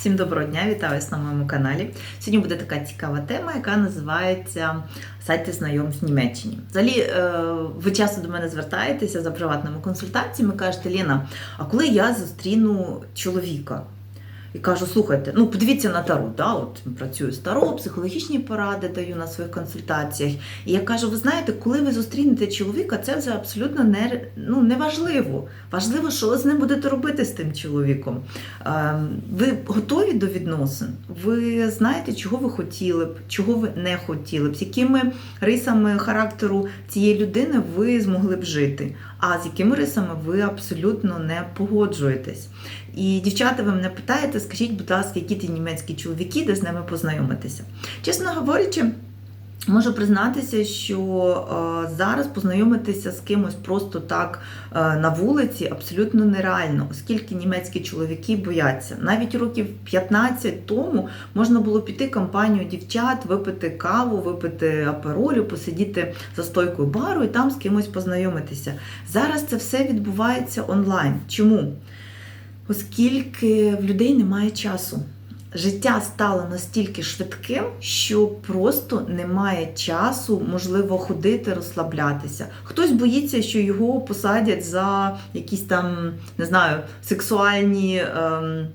Всім доброго дня, вітаю на моєму каналі. Сьогодні буде така цікава тема, яка називається сайти знайомств Німеччині. Взагалі, е, ви часто до мене звертаєтеся за приватними консультаціями, кажете, Ліна, а коли я зустріну чоловіка? І кажу, слухайте, ну подивіться на таро, да? от працюю з таро, психологічні поради даю на своїх консультаціях. І я кажу, ви знаєте, коли ви зустрінете чоловіка, це вже абсолютно не, ну, не важливо. Важливо, що ви з ним будете робити з тим чоловіком. Ем, Ви готові до відносин? Ви знаєте, чого ви хотіли б, чого ви не хотіли б, з якими рисами характеру цієї людини ви змогли б жити, а з якими рисами ви абсолютно не погоджуєтесь. І дівчата, ви мене питаєте, скажіть, будь ласка, які ті німецькі чоловіки, де з ними познайомитися? Чесно говорячи, можу признатися, що е, зараз познайомитися з кимось просто так е, на вулиці абсолютно нереально, оскільки німецькі чоловіки бояться. Навіть років 15 тому можна було піти компанію дівчат, випити каву, випити аперолю, посидіти за стойкою бару і там з кимось познайомитися. Зараз це все відбувається онлайн. Чому? Оскільки в людей немає часу. Життя стало настільки швидким, що просто немає часу, можливо, ходити, розслаблятися. Хтось боїться, що його посадять за якісь там, не знаю, сексуальні. Ем,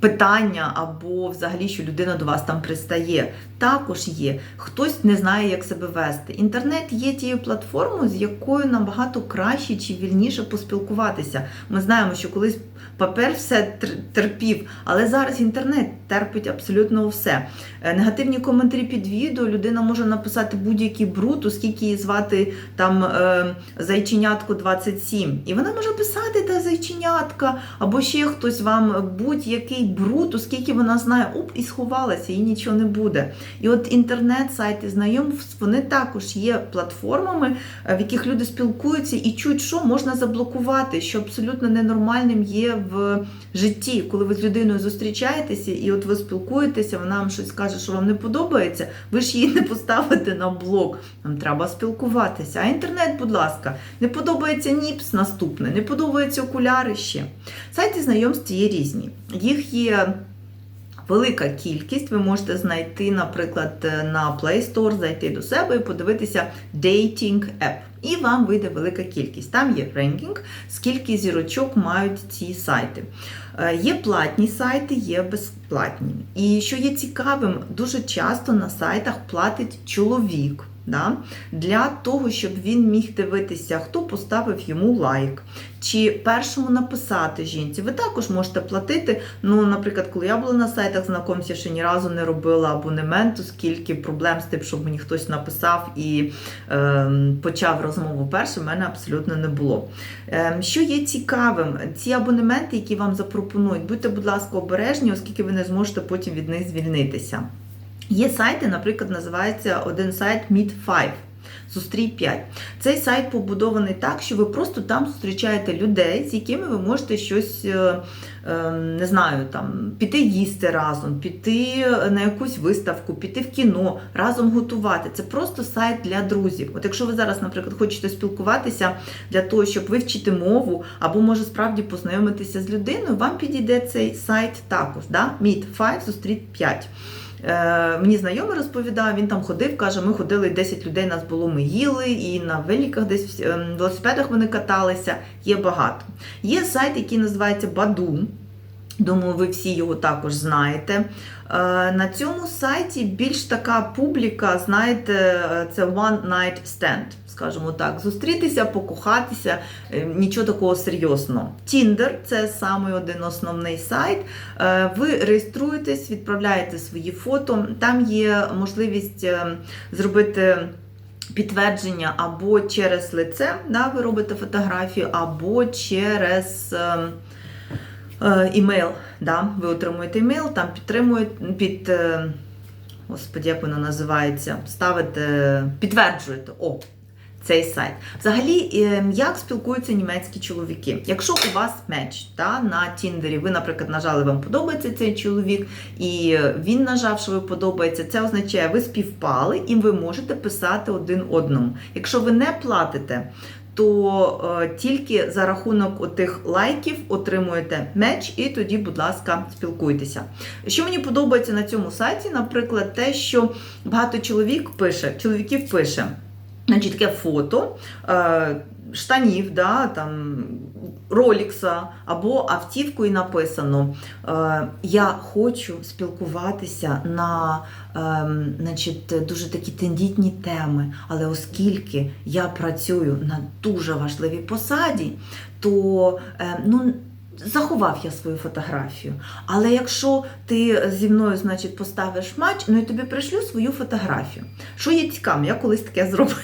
Питання або взагалі, що людина до вас там пристає, також є. Хтось не знає, як себе вести. Інтернет є тією платформою, з якою набагато краще чи вільніше поспілкуватися. Ми знаємо, що колись папер все терпів, але зараз інтернет терпить абсолютно все. Е, Негативні коментарі під відео людина може написати будь-який бруд, оскільки її звати там е, зайченятко 27. І вона може писати та зайченятка, або ще хтось вам будь-який бруд, оскільки вона знає, оп, і сховалася, і нічого не буде. І от інтернет, сайти знайомств, вони також є платформами, е, в яких люди спілкуються і чують, що можна заблокувати, що абсолютно ненормальним є в житті, коли ви з людиною зустрічаєтеся, і от ви спілкуєтеся, вона вам щось каже, що вам не подобається, ви ж її не поставите на блок. Нам треба спілкуватися. А інтернет, будь ласка, не подобається ніпс наступне, не подобаються окуляри ще. Сайти знайомств є різні. Їх є. Велика кількість ви можете знайти, наприклад, на Play Store, зайти до себе і подивитися Dating App. І вам вийде велика кількість. Там є ренкінг, скільки зірочок мають ці сайти. Е, Є платні сайти, є безплатні. І що є цікавим, дуже часто на сайтах платить чоловік. Да? Для того, щоб він міг дивитися, хто поставив йому лайк, чи першому написати жінці. Ви також можете платити. Ну, наприклад, коли я була на сайтах знакомств, я ще ні разу не робила абонементу, скільки проблем з тим, щоб мені хтось написав і е, почав розмову першим, в мене абсолютно не було. Е, що є цікавим, ці абонементи, які вам запропонують, будьте, будь ласка, обережні, оскільки ви не зможете потім від них звільнитися. Є сайти, наприклад, називається один сайт Meet 5. Зустрій 5. Цей сайт побудований так, що ви просто там зустрічаєте людей, з якими ви можете щось, е, е, не знаю, там, піти їсти разом, піти на якусь виставку, піти в кіно, разом готувати. Це просто сайт для друзів. От якщо ви зараз, наприклад, хочете спілкуватися для того, щоб вивчити мову, або може справді познайомитися з людиною, вам підійде цей сайт також. Да? Meet 5, зустріть 5. Е, мені знайомий розповідав, він там ходив, каже, ми ходили 10 людей, нас було, ми їли, і на великах десь е, велосипедах вони каталися. Є багато. Є сайт, який називається Баду. Думаю, ви всі його також знаєте. Е, На цьому сайті більш така публіка, знаєте, це one night stand, скажімо так, зустрітися, покохатися, е, нічого такого серйозного. Tinder – це саме один основний сайт. Е, Ви реєструєтесь, відправляєте свої фото. Там є можливість зробити. Підтвердження або через лице, да, ви робите фотографію, або через імейл. Да, ви отримуєте імейл, там підтримуєте під. Е, Господи, як воно називається? Ставите, підтверджуєте. О, цей сайт. Взагалі, е, як спілкуються німецькі чоловіки? Якщо у вас меч та, на Тіндері, ви, наприклад, нажали, вам подобається цей чоловік, і він нажав, що ви подобається, це означає, ви співпали і ви можете писати один одному. Якщо ви не платите, то е, тільки за рахунок тих лайків отримуєте меч, і тоді, будь ласка, спілкуйтеся. Що мені подобається на цьому сайті, наприклад, те, що багато чоловік пише, чоловіків пише. Значить, таке фото е, штанів, да, там, Ролікса або автівку і написано: е, Я хочу спілкуватися на е, значить, дуже такі тендітні теми, але оскільки я працюю на дуже важливій посаді, то е, ну. Заховав я свою фотографію. Але якщо ти зі мною, значить, поставиш матч, ну і тобі пришлю свою фотографію. Що є цікавим, я колись таке зробила.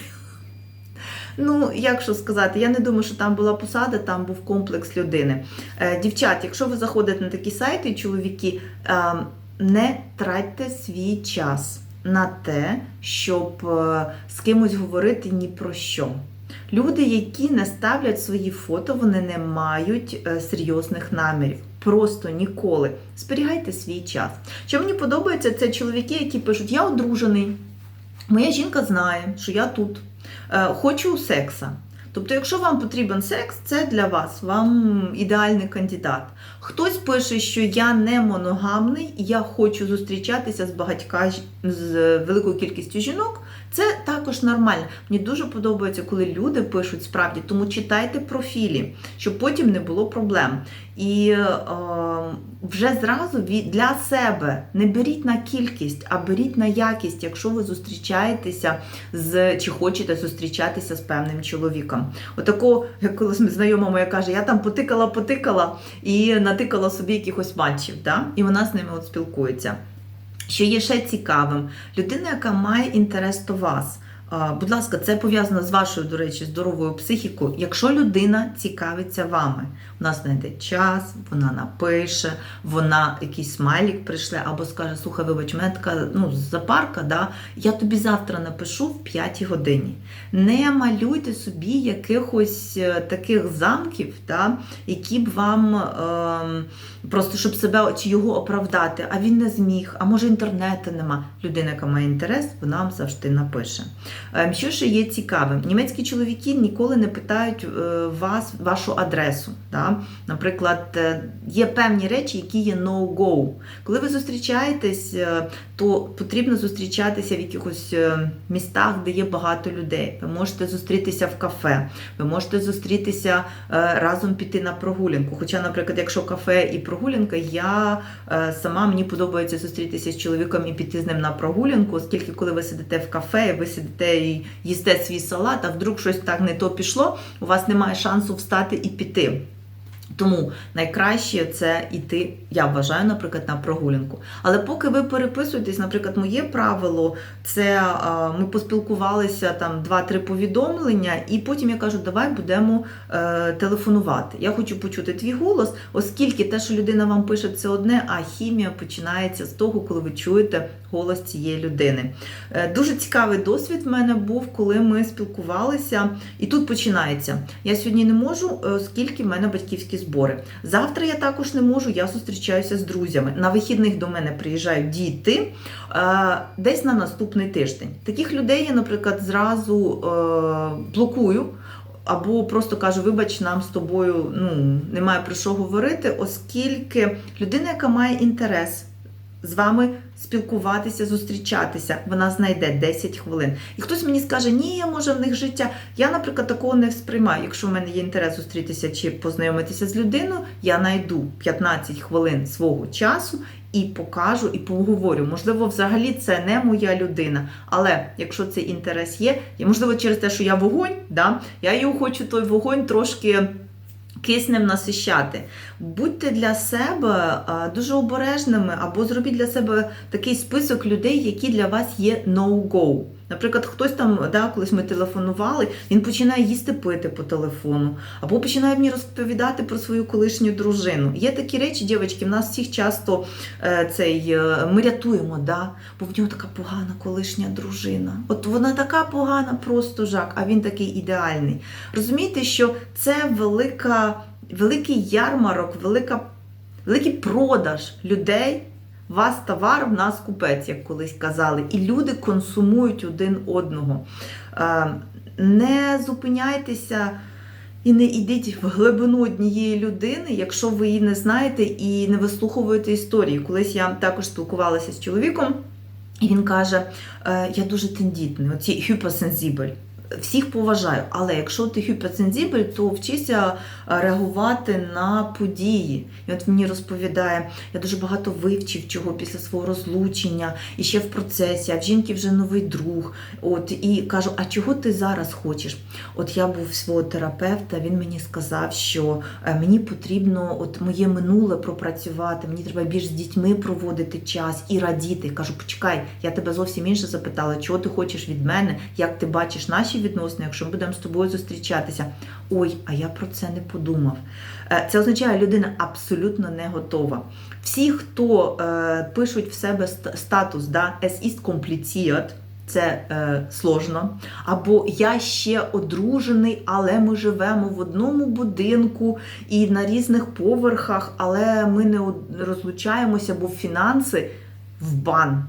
Ну, як що сказати, я не думаю, що там була посада, там був комплекс людини. Е, Дівчат, якщо ви заходите на такі сайти, чоловіки, е, не тратьте свій час на те, щоб е, з кимось говорити ні про що. Люди, які не ставлять свої фото, вони не мають е, серйозних намірів. Просто ніколи. Зберігайте свій час. Що мені подобається, це чоловіки, які пишуть: Я одружений, моя жінка знає, що я тут. Е, Хочу секса. Тобто, якщо вам потрібен секс, це для вас, вам ідеальний кандидат. Хтось пише, що я не моногамний, я хочу зустрічатися з багатька з великою кількістю жінок. Це також нормально. Мені дуже подобається, коли люди пишуть справді, тому читайте профілі, щоб потім не було проблем. І е, вже зразу для себе не беріть на кількість, а беріть на якість, якщо ви зустрічаєтеся з чи хочете зустрічатися з певним чоловіком. Отако, як колись знайома моя каже, я там потикала, потикала і натикала собі якихось матчів, да? і вона з ними от спілкується. Що є ще цікавим, людина, яка має інтерес до вас. Будь ласка, це пов'язано з вашою, до речі, здоровою психікою. Якщо людина цікавиться вами, вона знайде час, вона напише, вона якийсь смайлік прийшле, або скаже: слухай, вибач, мене така ну, запарка, да? я тобі завтра напишу в 5 годині. Не малюйте собі якихось е, таких замків, да? які б вам ем, просто щоб себе чи його оправдати, а він не зміг, а може інтернету нема. Людина, яка має інтерес, вона вам завжди напише. Ем, Що ще є цікавим? Німецькі чоловіки ніколи не питають е, вас вашу адресу. Да? Наприклад, е, є певні речі, які є no-go. Коли ви зустрічаєтесь, е, то потрібно зустрічатися в якихось е, містах, де є багато людей. Ви можете зустрітися в кафе, ви можете зустрітися е, разом піти на прогулянку. Хоча, наприклад, якщо кафе і прогулянка, я е, сама мені подобається зустрітися з чоловіком і піти з ним на прогулянку, оскільки коли ви сидите в кафе, ви сидите і їсте свій салат, а вдруг щось так не то пішло, у вас немає шансу встати і піти. Тому найкраще це йти, я вважаю, наприклад, на прогулянку. Але поки ви переписуєтесь, наприклад, моє правило це ми поспілкувалися там 2-3 повідомлення, і потім я кажу, давай будемо е, телефонувати. Я хочу почути твій голос, оскільки те, що людина вам пише, це одне, а хімія починається з того, коли ви чуєте голос цієї людини. Е, дуже цікавий досвід в мене був, коли ми спілкувалися, і тут починається. Я сьогодні не можу, е, оскільки в мене батьківські збори. Завтра я також не можу, я зустрічаюся з друзями. На вихідних до мене приїжджають діти е, десь на наступний тиждень. Таких людей я, наприклад, зразу е, блокую. Або просто кажу, вибач, нам з тобою ну, немає про що говорити, оскільки людина, яка має інтерес з вами спілкуватися, зустрічатися, вона знайде 10 хвилин. І хтось мені скаже, ні, може в них життя. Я, наприклад, такого не сприймаю. Якщо в мене є інтерес зустрітися чи познайомитися з людиною, я знайду 15 хвилин свого часу і покажу, і поговорю. Можливо, взагалі це не моя людина. Але якщо цей інтерес є, і можливо, через те, що я вогонь, да, я його хочу той вогонь трошки. Киснем насищати. Будьте для себе дуже обережними, або зробіть для себе такий список людей, які для вас є no-go. Наприклад, хтось там, да, колись ми телефонували, він починає їсти пити по телефону, або починає мені розповідати про свою колишню дружину. Є такі речі, дівчатки, в нас всіх часто е, цей, е, ми рятуємо, да? бо в нього така погана колишня дружина. От вона така погана, просто жах, а він такий ідеальний. Розумієте, що це велика, великий ярмарок, велика, великий продаж людей. Вас товар, в нас купець, як колись казали, і люди консумують один одного. Е, не зупиняйтеся і не йдіть в глибину однієї людини, якщо ви її не знаєте і не вислуховуєте історії. Колись я також спілкувалася з чоловіком, і він каже: «Е, Я дуже тендітний, оці hypersensibile. Всіх поважаю, але якщо ти hypersensibile, то вчися е, реагувати на події. І от мені розповідає, я дуже багато вивчив чого після свого розлучення, і ще в процесі, а в жінки вже новий друг. От і кажу, а чого ти зараз хочеш? От я був свого терапевта, він мені сказав, що е, мені потрібно от моє минуле пропрацювати, мені треба більш з дітьми проводити час і радіти. Кажу, почекай, я тебе зовсім інше запитала, чого ти хочеш від мене, як ти бачиш наші відносини, якщо ми будемо з тобою зустрічатися. Ой, а я про це не подумав. Е, Це означає, людина абсолютно не готова. Всі, хто е, пишуть в себе статус, да, es ist kompliziert, це е, сложно. Або я ще одружений, але ми живемо в одному будинку і на різних поверхах, але ми не розлучаємося, бо фінанси в бан.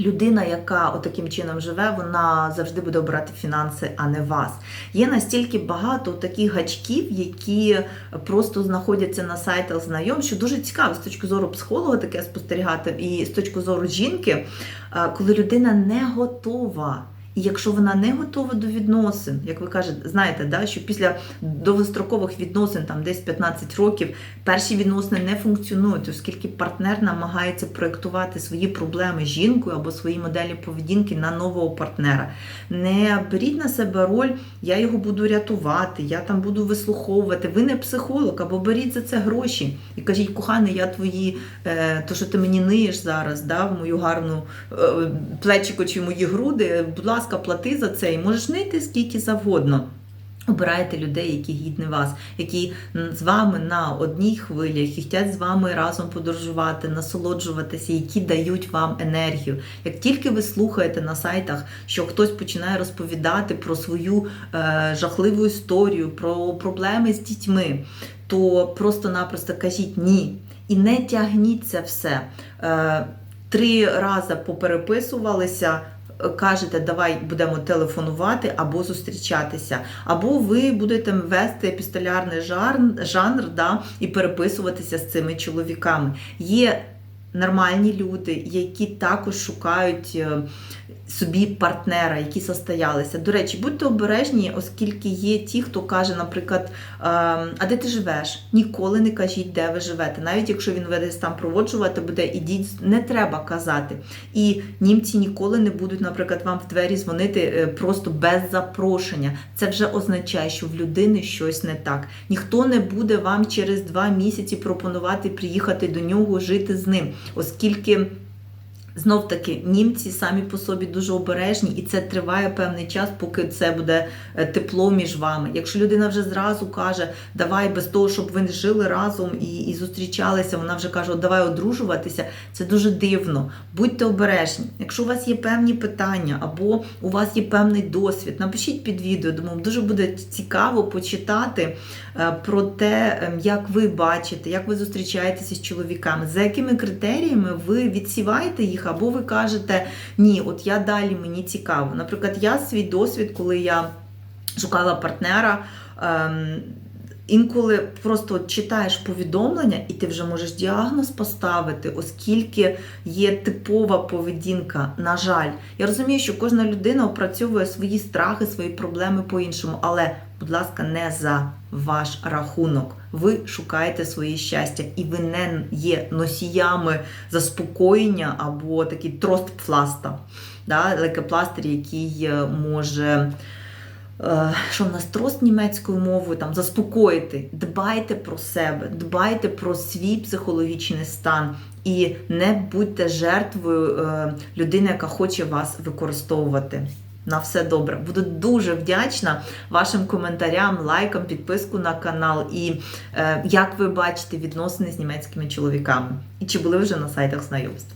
Людина, яка отаким чином живе, вона завжди буде обирати фінанси, а не вас. Є настільки багато таких гачків, які просто знаходяться на сайтах знайом, що дуже цікаво з точки зору психолога таке спостерігати, і з точки зору жінки, е, коли людина не готова. І якщо вона не готова до відносин, як ви кажете, знаєте, да, що після довгострокових відносин, там десь 15 років, перші відносини не функціонують, оскільки партнер намагається проєктувати свої проблеми з жінкою або свої моделі поведінки на нового партнера. Не беріть на себе роль, я його буду рятувати, я там буду вислуховувати. Ви не психолог, або беріть за це гроші і кажіть, коханий, я твої, е, то що ти мені ниєш зараз, да, в мою гарну е, плечико чи мої груди, будь ласка, плати за це і можеш нити скільки завгодно. Обирайте людей, які гідні вас, які з вами на одній хвилі, які хочуть з вами разом подорожувати, насолоджуватися, які дають вам енергію. Як тільки ви слухаєте на сайтах, що хтось починає розповідати про свою е, жахливу історію, про проблеми з дітьми, то просто-напросто кажіть ні. І не тягніть це все. Е, три рази попереписувалися. Кажете, давай будемо телефонувати або зустрічатися, або ви будете вести епістолярний жанр, жанр да, і переписуватися з цими чоловіками. Є нормальні люди, які також шукають е, собі партнера, які состоялися. До речі, будьте обережні, оскільки є ті, хто каже, наприклад, ем, а де ти живеш? Ніколи не кажіть, де ви живете. Навіть якщо він ви там проводжувати буде, ідіть, не треба казати. І німці ніколи не будуть, наприклад, вам в двері дзвонити е, просто без запрошення. Це вже означає, що в людини щось не так. Ніхто не буде вам через два місяці пропонувати приїхати до нього, жити з ним, оскільки. Знов таки, німці самі по собі дуже обережні, і це триває певний час, поки це буде е, тепло між вами. Якщо людина вже зразу каже, давай без того, щоб ви жили разом і, і зустрічалися, вона вже каже, давай одружуватися. Це дуже дивно. Будьте обережні. Якщо у вас є певні питання або у вас є певний досвід, напишіть під відео. Думаю, дуже буде цікаво почитати е, про те, ем, як ви бачите, як ви зустрічаєтеся з чоловіками, за якими критеріями ви відсіваєте їх, або ви кажете, ні, от я далі мені цікаво. Наприклад, я свій досвід, коли я шукала партнера. ем, Інколи просто читаєш повідомлення, і ти вже можеш діагноз поставити, оскільки є типова поведінка. На жаль, я розумію, що кожна людина опрацьовує свої страхи, свої проблеми по-іншому, але, будь ласка, не за ваш рахунок. Ви шукаєте своє щастя, і ви не є носіями заспокоєння або такий тростпласта, да, лекепластир, який е, може. Е, що в нас трост німецькою мовою там заспокоїти. Дбайте про себе, дбайте про свій психологічний стан і не будьте жертвою е, людини, яка хоче вас використовувати. На все добре. Буду дуже вдячна вашим коментарям, лайкам, підписку на канал і е, як ви бачите відносини з німецькими чоловіками. І чи були вже на сайтах знайомств.